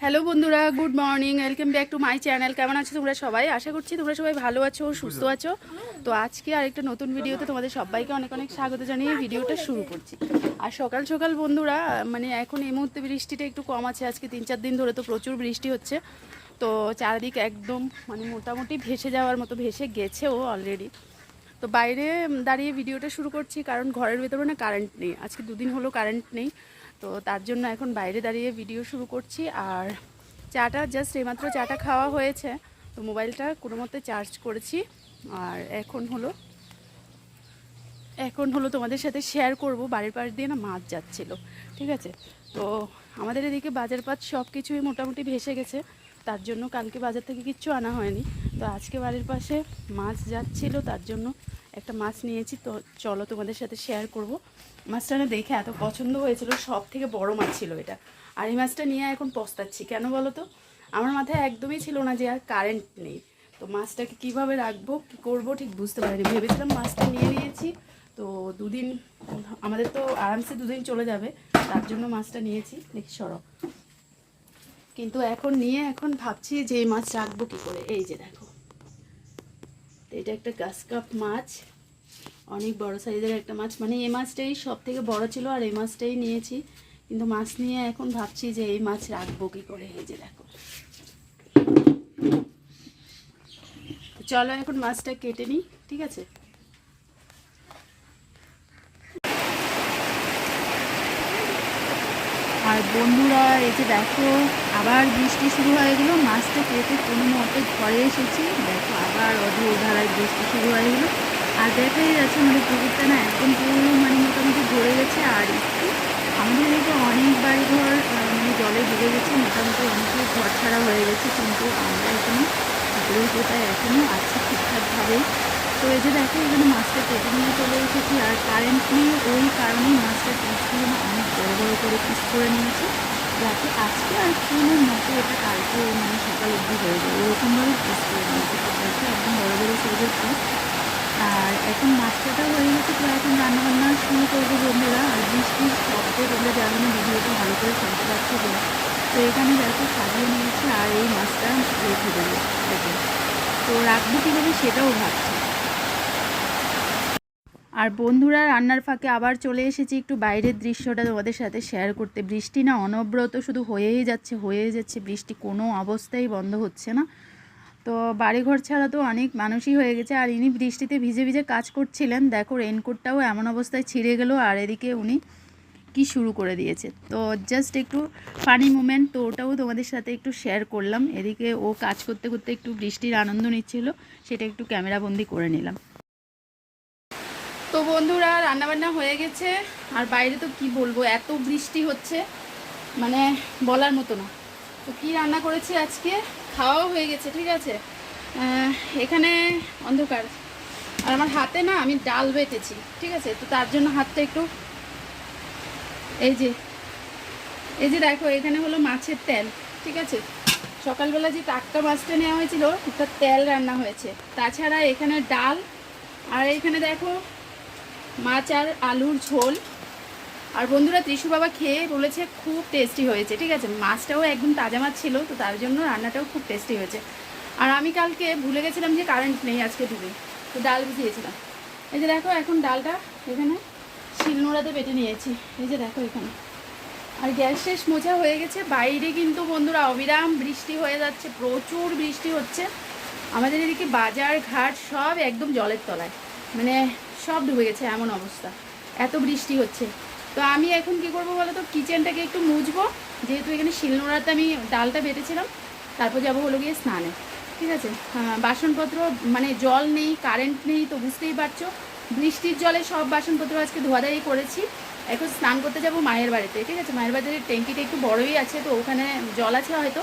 Hello বন্ধুরা good morning welcome back to my channel. কেমন আছো তোমরা সবাই? আশা করছি তোমরা সবাই ভালো আছো সুস্থ আছো। তো আজকে আরেকটা নতুন ভিডিওতে তোমাদের সবাইকে অনেক অনেক স্বাগত জানিয়ে ভিডিওটা শুরু করছি। আর সকাল সকাল বন্ধুরা মানে এখন এই মুহূর্তে বৃষ্টিটা একটু কম আছে আজকে তিন চার দিন ধরে তো প্রচুর বৃষ্টি হচ্ছে। তো চারিদিক একদম মানে মোটামুটি ভেসে যাওয়ার মতো ভেসে গেছেও অলরেডি তো বাইরে দাঁড়িয়ে ভিডিওটা শুরু করছি কারণ ঘরের ভেতরে না কারেন্ট নেই। আজকে দুদিন হলো কারেন্ট নেই। তো তার জন্য এখন বাইরে দাঁড়িয়ে ভিডিও শুরু করছি। আর চাটা জাস্ট এইমাত্র চাটা খাওয়া হয়েছে, তো মোবাইলটা কোনো মতে চার্জ করেছি। আর এখন হলো এখন হলো তোমাদের সাথে শেয়ার করব। বাড়ির পাশ দিয়ে না মাছ যাচ্ছিল, ঠিক আছে? তো আমাদের এদিকে বাজার পাত সব কিছুই মোটামুটি ভেসে গেছে। তার জন্য কালকে বাজার থেকে কিচ্ছু আনা হয়নি। তো আজকে বাড়ির পাশে মাছ যাচ্ছিল, তার জন্য একটা মাছ নিয়েছি, তো চলো তোমাদের সাথে শেয়ার করব। মাছটা না দেখে এত পছন্দ হয়েছিল সব থেকে বড় মাছ ছিল এটা। আর এই মাছটা নিয়ে এখন পস্তাচ্ছি, কেন বলো তো? আমার মাথায় একদমই ছিল না যে আর কারেন্ট নেই। তো মাছটাকে কীভাবে রাখব, কী করব ঠিক বুঝতে পারিনি। ভেবেছিলাম মাছটা নিয়ে নিয়েছি, তো দুদিন, আমাদের তো আরামসে দুদিন চলে যাবে, তার জন্য মাছটা নিয়েছি। দেখি সরব কিন্তু এখন নিয়ে এখন ভাবছি যে এই মাছ রাখব কী করে? এই যে দেখো। এটা একটা গাছ কাপ মাছ। অনেক বড় সাইজের একটা মাছ। মানে এই মাছটাই সব থেকে বড় ছিল আর এই মাছটাই নিয়েছি। কিন্তু মাছ নিয়ে এখন ভাবছি যে এই মাছ রাখব কি করে? এই যে দেখো। চলো এখন মাছটা কেটে নিই, ঠিক আছে? আর বন্ধুরা, এই যে দেখো, আবার বৃষ্টি শুরু হয়ে গেলো। মাছটা কেটে কোনো মতে ঘরে এসেছি। দেখো, আবার অধর ধারায় বৃষ্টি শুরু হয়ে গেলো। আর দেখাই যাচ্ছে আমাদের পুকুরটা না একদম পুরো মানে মোটামুটি ভরে গেছে। আর একটু আমাদের এদিকে অনেক বাড়ি ঘর মানে জলে ডুবে গেছে। মোটামুটি অনেকে ঘর ছাড়া হয়ে গেছে। কিন্তু আমরা এখনও পুকুরের কোথায় এখনও আছি ঠিকঠাকভাবেই তো এই যে দেখো, এখানে মাছটা কেটে নিয়ে চলে এসেছি। আর কারেন্ট নেই ওই কারণেই মাছটা পিসগুলো অনেক বড় বড় করে পিস করে নিয়েছি। যাতে আজকে আর কোনো মতো এটা কালকে মানে সকাল অবধি হয়ে যাবে ওরকমভাবে পিস করে নিয়েছি। তো দেখো, একদম বড় বড় সাইজের পিস আর এখন মাছ হয়ে গেছে, তো এখন রান্নাবান্না শুরু করব বন্ধুরা। আর বৃষ্টির শব্দে তোমরা জানো না ভিডিওটা ভালো করে শুনতে পাচ্ছ তো। তো এখানে দেখো, সাজিয়ে নিয়েছি। আর এই মাছটা রেখে দেবো। দেখো। তো রাখব কীভাবে সেটাও ভাবছি। আর বন্ধুরা, রান্নার ফাঁকে আবার চলে এসেছি একটু বাইরের দৃশ্যটা তোমাদের সাথে শেয়ার করতে। বৃষ্টি না অনবরত শুধু হয়েই যাচ্ছে হয়েই যাচ্ছে। বৃষ্টি কোনো অবস্থায় বন্ধ হচ্ছে না। তো বাড়িঘর ছাড়া তো অনেক মানুষই হয়ে গেছে। আর ইনি বৃষ্টিতে ভিজে ভিজে কাজ করছিলেন। দেখো রেনকোটটাও এমন অবস্থায় ছিঁড়ে গেল। আর এদিকে উনি কি শুরু করে দিয়েছে। তো জাস্ট একটু ফানি মুমেন্ট তো ওটাও তোমাদের সাথে একটু শেয়ার করলাম। এদিকে ও কাজ করতে করতে একটু বৃষ্টির আনন্দ নিচ্ছিল। সেটা একটু ক্যামেরাবন্দি করে নিলাম। তো বন্ধুরা, রান্নাবান্না হয়ে গেছে। আর বাইরে তো কি বলব, এত বৃষ্টি হচ্ছে। মানে বলার মতো না। তো কি রান্না করেছি আজকে? খাওয়াও হয়ে গেছে, ঠিক আছে? এখানে অন্ধকার। আর আমার হাতে না আমি ডাল বেটেছি, ঠিক আছে? তো তার জন্য হাতটা একটু এই যে এই যে দেখো, এখানে হলো মাছের তেল, ঠিক আছে? সকালবেলা যে টাটকা মাছটা নেওয়া হয়েছিল তার তেল রান্না হয়েছে। তাছাড়া এখানে ডাল, আর এখানে দেখো মাছ আর আলুর ঝোল। আর বন্ধুরা ত্রিশু বাবা খেয়ে বলেছে খুব টেস্টি হয়েছে, ঠিক আছে? মাছটাও একদম তাজা মাছ ছিল, তো তার জন্য রান্নাটাও খুব টেস্টি হয়েছে। আর আমি কালকে ভুলে গেছিলাম যে কারেন্ট নেই আজকে ডুবে তো ডাল ভিজিয়েছিলাম। এই যে দেখো, এখন ডালটা এখানে শিলনোড়াতে বেটে নিয়েছি। এই যে দেখো এখানে। আর গ্যাস শেষ মোছা হয়ে গেছে, বাইরে কিন্তু বন্ধুরা অবিরাম বৃষ্টি হয়ে যাচ্ছে, প্রচুর বৃষ্টি হচ্ছে। আমাদের এদিকে বাজার ঘাট সব একদম জলের তলায়। মানে সব ডুবে গেছে এমন অবস্থা। এত বৃষ্টি হচ্ছে। তো আমি এখন কি করব বলো তো? কিচেনটাকে একটু মুছবো। যেহেতু এখানে শিলনোড়াতে আমি ডালটা বেটেছিলাম তারপর যাব হলো গিয়ে স্নানে। ঠিক আছে? হ্যাঁ, বাসনপত্র মানে জল নেই কারেন্ট নেই তো বুঝতেই পারছ। বৃষ্টির জলে সব বাসনপত্র আজকে ধোয়াধাই করেছি। এখন স্নান করতে যাব মায়ের বাড়িতে। ঠিক আছে? মায়ের বাড়িতে ট্যাঙ্কিটা একটু বড়ই আছে তো ওখানে জল আছে হয়তো।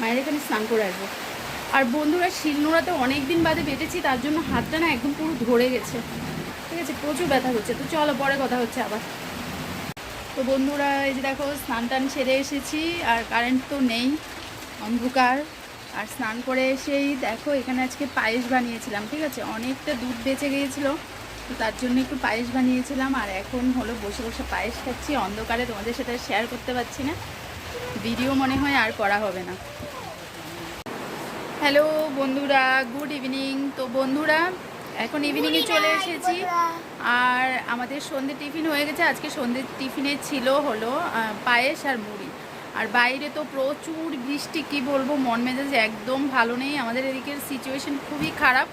মায়ের এখানে স্নান করে আসব। আর বন্ধুরা শিলনোড়াতে অনেক দিন বাদে বেটেছি তার জন্য হাতটা না একদম পুরো ধরে গেছে। ঠিক আছে প্রচুর ব্যথা হচ্ছে। তো চলো, পরে কথা হচ্ছে আবার। তো বন্ধুরা, এই যে দেখো, স্নান টান সেরে এসেছি, আর কারেন্ট তো নেই, অন্ধকার। আর স্নান করে এসেই দেখো, এখানে আজকে পায়েস বানিয়েছিলাম, ঠিক আছে? অনেকটা দুধ বেঁচে গিয়েছিল, তো তার জন্য একটু পায়েস বানিয়েছিলাম। আর এখন হলো, বসে বসে পায়েস খাচ্ছি। অন্ধকারে তোমাদের সাথে শেয়ার করতে পারছি না। ভিডিও মনে হয় আর করা হবে না। হ্যালো বন্ধুরা গুড ইভিনিং তো বন্ধুরা এখন ইভিনিংয়ে চলে এসেছি। আর আমাদের সন্ধ্যে টিফিন হয়ে গেছে। আজকে সন্ধ্যে টিফিনে ছিল হলো পায়েস আর মুড়ি। আর বাইরে তো প্রচুর বৃষ্টি, কি বলব, মন মেজাজ একদম ভালো নেই। আমাদের এদিকের সিচুয়েশন খুবই খারাপ।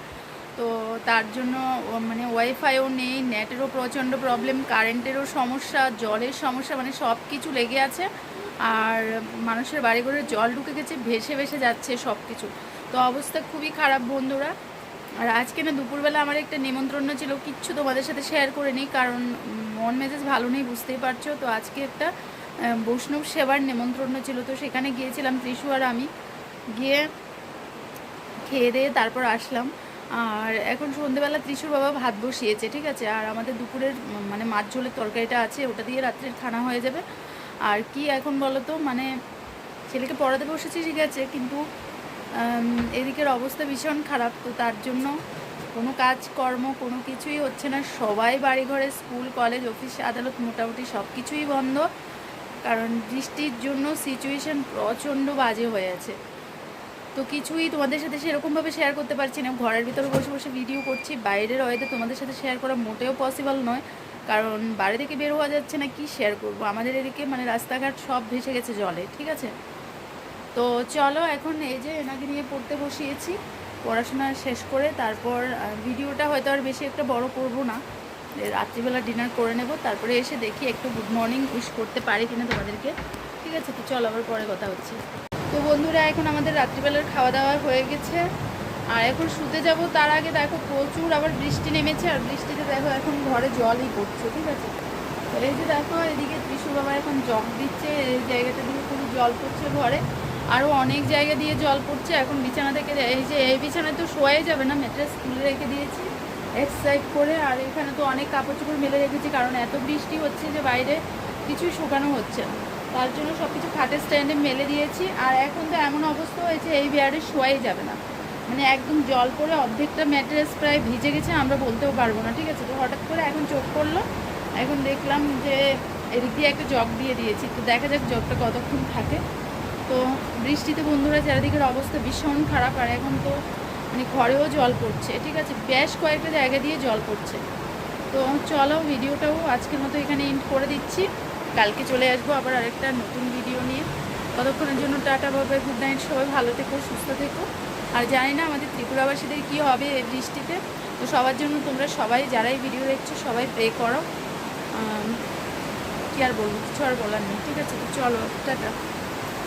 তো তার জন্য মানে ওয়াইফাইও নেই নেটেরও প্রচণ্ড প্রবলেম কারেন্টেরও সমস্যা, জলের সমস্যা মানে সব কিছু লেগে আছে। আর মানুষের বাড়ি ঘরে জল ঢুকে গেছে, ভেসে ভেসে যাচ্ছে সব কিছু তো অবস্থা খুবই খারাপ বন্ধুরা। আর আজকে না দুপুরবেলা আমার একটা নেমন্ত্রণ ছিল, কিচ্ছু তোমাদের সাথে শেয়ার করে নিই, কারণ মন মেজাজ ভালো নেই, বুঝতেই পারছ। তো আজকে একটা বৈষ্ণব সেবার নেমন্ত্রণ ছিল, তো সেখানে গিয়েছিলাম ত্রিশু আর আমি। গিয়ে খেয়ে দিয়ে তারপর আসলাম। আর এখন সন্ধেবেলা ত্রিশুর বাবা ভাত বসিয়েছে, ঠিক আছে? আর আমাদের দুপুরের মানে মাছ ঝোলের তরকারিটা আছে, ওটা দিয়ে রাত্রের খানা হয়ে যাবে। আর কি এখন বলো তো মানে ছেলেকে পড়াতে বসেছি, ঠিক আছে? কিন্তু এদিকের অবস্থা ভীষণ খারাপ, তো তার জন্য কোনো কাজকর্ম কোনো কিছুই হচ্ছে না। সবাই বাড়ি ঘরে স্কুল, কলেজ, অফিস, আদালত মোটামুটি সব কিছুই বন্ধ। কারণ বৃষ্টির জন্য সিচুয়েশান প্রচণ্ড বাজে হয়ে আছে। তো কিছুই তোমাদের সাথে সেরকমভাবে শেয়ার করতে পারছি না। ঘরের ভিতরে বসে বসে ভিডিও করছি, বাইরের ওয়েতে তোমাদের সাথে শেয়ার করা মোটেও পসিবল নয়। কারণ বাড়ি থেকে বের হওয়া যাচ্ছে না, কি শেয়ার করব? আমাদের এদিকে মানে রাস্তাঘাট সব ভেসে গেছে জলে, ঠিক আছে? তো চলো এখন এই যে এনাকে নিয়ে পড়তে বসিয়েছি, পড়াশোনা শেষ করে তারপর ভিডিওটা হয়তো আর বেশি একটা বড় করব না। রাত্রিবেলা ডিনার করে নেব, তারপরে এসে দেখি একটু গুড মর্নিং উইশ করতে পারি কিনা তোমাদেরকে। ঠিক আছে, তো চলো আবার পরে কথা হচ্ছে। তো বন্ধুরা, এখন আমাদের রাত্রিবেলার খাওয়া দাওয়া হয়ে গেছে। আর এখন শুতে যাব, তার আগে দেখো প্রচুর আবার বৃষ্টি নেমেছে, আর বৃষ্টিতে দেখো এখন ঘরে জলই পড়ছে, ঠিক আছে? এই যে দেখো, এদিকে ত্রিশু বাবা এখন জগ দিচ্ছে, এই জায়গাটা দিয়ে খুবই জল পড়ছে ঘরে। আরও অনেক জায়গা দিয়ে জল পড়ছে, এখন বিছানা থেকে এই যে এই বিছানায় তো শোয়াই যাবে না, মেট্রেস খুলে রেখে দিয়েছি এক সাইড করে, আর এখানে তো অনেক কাপড় চোপড় মেলে রেখেছি, কারণ এত বৃষ্টি হচ্ছে যে বাইরে কিছুই শুকানো হচ্ছে না। তার জন্য সব কিছু খাটের স্ট্যান্ডে মেলে দিয়েছি, আর এখন তো এমন অবস্থা হয়েছে, এই বিয়ারে শোয়াই যাবে না। মানে একদম জল পড়ে অর্ধেকটা ম্যাট্রেস প্রায় ভিজে গেছে, আমরা বলতেও পারব না, ঠিক আছে? তো হঠাৎ করে এখন চোখ পড়ল, এখন দেখলাম যে এদিক দিয়ে একটা জগ দিয়ে দিয়েছি, তো দেখা যাক জগটা কতক্ষণ থাকে। তো বৃষ্টিতে বন্ধুরা চারিদিকের অবস্থা ভীষণ খারাপ আর এখন তো মানে ঘরেও জল পড়ছে। ঠিক আছে, বেশ কয়েকটা জায়গা দিয়ে জল পড়ছে। তো চলো ভিডিওটাও আজকের মতো এখানে এন্ড করে দিচ্ছি। কালকে চলে আসব আবার আরেকটা নতুন ভিডিও নিয়ে। ততক্ষণের জন্য টাটা বাবাই গুড নাইট সবাই ভালো থেকো, সুস্থ থেকো। আর জানি না আমাদের ত্রিপুরাবাসীদের কী হবে এই বৃষ্টিতে। তো সবার জন্য তোমরা সবাই যারাই ভিডিও দেখছ, সবাই প্রে করো। কি আর বলব, কিছু আর বলার নেই। ঠিক আছে, তো চলো, টাটা।